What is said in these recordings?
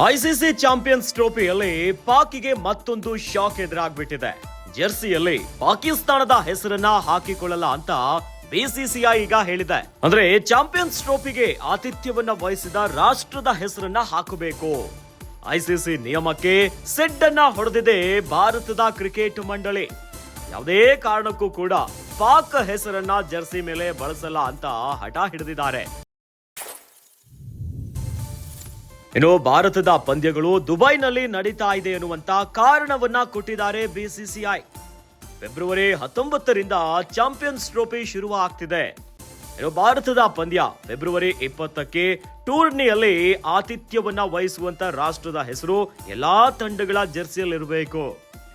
ICC champions ಟ್ರೋಫಿಯಲ್ಲಿ ಪಾಕಿಗೆ ಮತ್ತೊಂದು shock ಎದುರಾಗ್ಬಿಟ್ಟಿದೆ. ಜೆರ್ಸಿಯಲ್ಲಿ ಪಾಕಿಸ್ತಾನದ ಹೆಸರನ್ನ ಹಾಕಿಕೊಳ್ಳಲ್ಲ ಅಂತ ಬಿಸಿಸಿಐ ಈಗ ಹೇಳಿದೆ. ಅಂದ್ರೆ ಚಾಂಪಿಯನ್ಸ್ ಟ್ರೋಫಿಗೆ ಆತಿಥ್ಯವನ್ನ ವಹಿಸಿದ ರಾಷ್ಟ್ರದ ಹೆಸರನ್ನ ಹಾಕಬೇಕು. ಐಸಿಸಿ ನಿಯಮಕ್ಕೆ ಸೆಡ್ ಅನ್ನ ಹೊಡೆದಿದೆ ಭಾರತದ ಕ್ರಿಕೆಟ್ ಮಂಡಳಿ. ಯಾವುದೇ ಕಾರಣಕ್ಕೂ ಕೂಡ ಪಾಕ್ ಹೆಸರನ್ನ ಜೆರ್ಸಿ ಮೇಲೆ ಬಳಸಲ್ಲ ಅಂತ ಹಠ ಹಿಡಿದಿದ್ದಾರೆ. ಇನ್ನು ಭಾರತದ ಪಂದ್ಯಗಳು ದುಬೈನಲ್ಲಿ ನಡೀತಾ ಇದೆ ಎನ್ನುವಂತ ಕಾರಣವನ್ನ ಕೊಟ್ಟಿದ್ದಾರೆ ಬಿಸಿಸಿಐ. ಫೆಬ್ರವರಿ ಹತ್ತೊಂಬತ್ತರಿಂದ ಚಾಂಪಿಯನ್ಸ್ ಟ್ರೋಫಿ ಶುರು ಆಗ್ತಿದೆ ಇನ್ನು ಭಾರತದ ಪಂದ್ಯ ಫೆಬ್ರವರಿ ಇಪ್ಪತ್ತಕ್ಕೆ ಟೂರ್ನಿಯಲ್ಲಿ ಆತಿಥ್ಯವನ್ನ ವಹಿಸುವಂತ ರಾಷ್ಟ್ರದ ಹೆಸರು ಎಲ್ಲಾ ತಂಡಗಳ ಜೆರ್ಸಿಯಲ್ಲಿರಬೇಕು.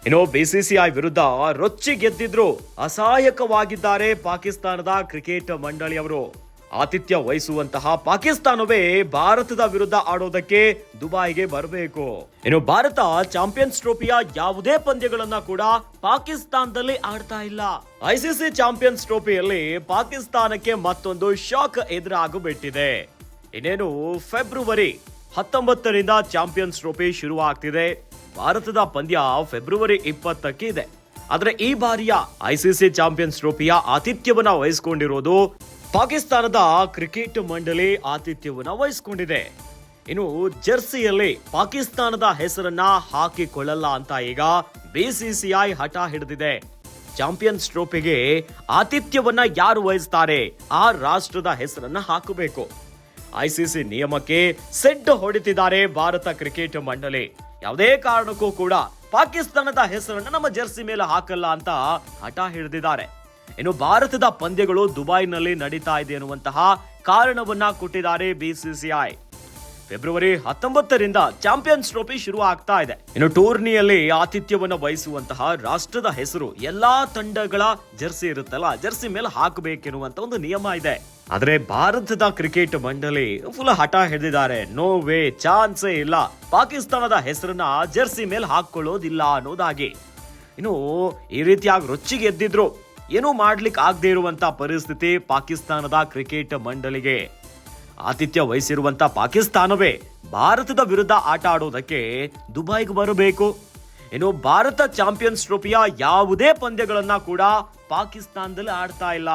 ಇನ್ನು ಬಿಸಿಸಿಐ ವಿರುದ್ಧ ರೊಚ್ಚಿ ಗೆದ್ದಿದ್ರು ಅಸಹಾಯಕವಾಗಿದ್ದಾರೆ ಪಾಕಿಸ್ತಾನದ ಕ್ರಿಕೆಟ್ ಮಂಡಳಿಯವರು. ಆತಿಥ್ಯ ವಹಿಸುವಂತಹ ಪಾಕಿಸ್ತಾನವೇ ಭಾರತದ ವಿರುದ್ಧ ಆಡೋದಕ್ಕೆ ದುಬೈಗೆ ಬರಬೇಕು. ಇನ್ನು ಭಾರತ ಚಾಂಪಿಯನ್ಸ್ ಟ್ರೋಫಿಯ ಯಾವುದೇ ಪಂದ್ಯಗಳನ್ನ ಕೂಡ ಪಾಕಿಸ್ತಾನದಲ್ಲಿ ಆಡ್ತಾ ಇಲ್ಲ. ಐಸಿಸಿ ಚಾಂಪಿಯನ್ಸ್ ಟ್ರೋಫಿಯಲ್ಲಿ ಪಾಕಿಸ್ತಾನಕ್ಕೆ ಮತ್ತೊಂದು ಶಾಕ್ ಎದುರಾಗಬಿಟ್ಟಿದೆ. ಇನ್ನೇನು ಫೆಬ್ರವರಿ ಹತ್ತೊಂಬತ್ತರಿಂದ ಚಾಂಪಿಯನ್ಸ್ ಟ್ರೋಫಿ ಶುರು ಆಗ್ತಿದೆ ಭಾರತದ ಪಂದ್ಯ ಫೆಬ್ರವರಿ ಇಪ್ಪತ್ತಕ್ಕೆ ಇದೆ. ಆದರೆ ಈ ಬಾರಿಯ ಐಸಿಸಿ ಚಾಂಪಿಯನ್ಸ್ ಟ್ರೋಫಿಯ ಆತಿಥ್ಯವನ್ನ ವಹಿಸಿಕೊಂಡಿರೋದು ಪಾಕಿಸ್ತಾನದ ಕ್ರಿಕೆಟ್ ಮಂಡಳಿ ಆತಿಥ್ಯವನ್ನು ವಹಿಸಿಕೊಂಡಿದೆ. ಇನ್ನು ಜೆರ್ಸಿಯಲ್ಲಿ ಪಾಕಿಸ್ತಾನದ ಹೆಸರನ್ನ ಹಾಕಿಕೊಳ್ಳಲ್ಲ ಅಂತ ಈಗ ಬಿಸಿಸಿಐ ಹಠ ಹಿಡಿದಿದೆ. ಚಾಂಪಿಯನ್ಸ್ ಟ್ರೋಫಿಗೆ ಆತಿಥ್ಯವನ್ನ ಯಾರು ವಹಿಸ್ತಾರೆ? ಆ ರಾಷ್ಟ್ರದ ಹೆಸರನ್ನ ಹಾಕಬೇಕು. ಐಸಿಸಿ ನಿಯಮಕ್ಕೆ ಸೆಡ್ ಹೊಡಿತಿದ್ದಾರೆ ಭಾರತ ಕ್ರಿಕೆಟ್ ಮಂಡಳಿ. ಯಾವುದೇ ಕಾರಣಕ್ಕೂ ಕೂಡ ಪಾಕಿಸ್ತಾನದ ಹೆಸರನ್ನ ನಮ್ಮ ಜೆರ್ಸಿ ಮೇಲೆ ಹಾಕಲ್ಲ ಅಂತ ಹಠ ಹಿಡಿದಿದ್ದಾರೆ. ಇನ್ನು ಭಾರತದ ಪಂದ್ಯಗಳು ದುಬೈನಲ್ಲಿ ನಡೀತಾ ಇದೆ ಎನ್ನುವಂತಹ ಕಾರಣವನ್ನ ಕೊಟ್ಟಿದ್ದಾರೆ ಬಿಸಿಸಿಐ. ಫೆಬ್ರವರಿ ಹತ್ತೊಂಬತ್ತರಿಂದ ಚಾಂಪಿಯನ್ಸ್ ಟ್ರೋಫಿ ಶುರು ಆಗ್ತಾ ಇದೆ. ಇನ್ನು ಟೂರ್ನಿಯಲ್ಲಿ ಆತಿಥ್ಯವನ್ನು ವಹಿಸುವಂತಹ ರಾಷ್ಟ್ರದ ಹೆಸರು ಎಲ್ಲಾ ತಂಡಗಳ ಜರ್ಸಿ ಇರುತ್ತಲ್ಲ, ಜರ್ಸಿ ಮೇಲೆ ಹಾಕಬೇಕೆನ್ನುವಂತ ಒಂದು ನಿಯಮ ಇದೆ. ಆದರೆ ಭಾರತದ ಕ್ರಿಕೆಟ್ ಮಂಡಳಿ ಫುಲ್ ಹಠ ಹಿಡಿದಿದ್ದಾರೆ. ನೋ ವೇ ಚಾನ್ಸೇ ಇಲ್ಲ. ಪಾಕಿಸ್ತಾನದ ಹೆಸರನ್ನ ಜರ್ಸಿ ಮೇಲೆ ಹಾಕೊಳ್ಳೋದಿಲ್ಲ ಅನ್ನೋದಾಗಿ. ಇನ್ನು ಈ ರೀತಿಯಾಗಿ ರೊಚ್ಚಿಗೆ ಎದ್ದಿದ್ರು ಏನೂ ಮಾಡ್ಲಿಕ್ಕೆ ಆಗದೇ ಇರುವಂತ ಪರಿಸ್ಥಿತಿ ಪಾಕಿಸ್ತಾನದ ಕ್ರಿಕೆಟ್ ಮಂಡಳಿಗೆ. ಆತಿಥ್ಯ ವಹಿಸಿರುವಂತ ಪಾಕಿಸ್ತಾನವೇ ಭಾರತದ ವಿರುದ್ಧ ಆಟ ಆಡೋದಕ್ಕೆ ದುಬೈಗೆ ಬರಬೇಕು. ಇನ್ನು ಭಾರತ ಚಾಂಪಿಯನ್ಸ್ ಟ್ರೋಫಿಯ ಯಾವುದೇ ಪಂದ್ಯಗಳನ್ನ ಕೂಡ ಪಾಕಿಸ್ತಾನದಲ್ಲಿ ಆಡ್ತಾ ಇಲ್ಲ.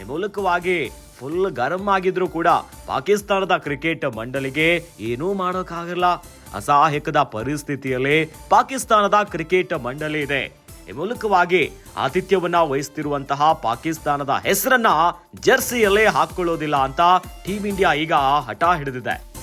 ಈ ಮೂಲಕವಾಗಿ ಫುಲ್ ಗರಂ ಆಗಿದ್ರು ಕೂಡ ಪಾಕಿಸ್ತಾನದ ಕ್ರಿಕೆಟ್ ಮಂಡಳಿಗೆ ಏನೂ ಮಾಡೋಕ್ಕಾಗಲ್ಲ. ಅಸಹಾಯಕದ ಪರಿಸ್ಥಿತಿಯಲ್ಲಿ ಪಾಕಿಸ್ತಾನದ ಕ್ರಿಕೆಟ್ ಮಂಡಳಿ ಇದೆ. ಮೂಲಕವಾಗಿ ಆತಿಥ್ಯವನ್ನ ವಹಿಸ್ತಿರುವಂತಹ ಪಾಕಿಸ್ತಾನದ ಹೆಸರನ್ನ ಜರ್ಸಿಯಲ್ಲೇ ಹಾಕೊಳ್ಳೋದಿಲ್ಲ ಅಂತ ಟೀಂ ಇಂಡಿಯಾ ಈಗ ಹಠ ಹಿಡಿದಿದೆ.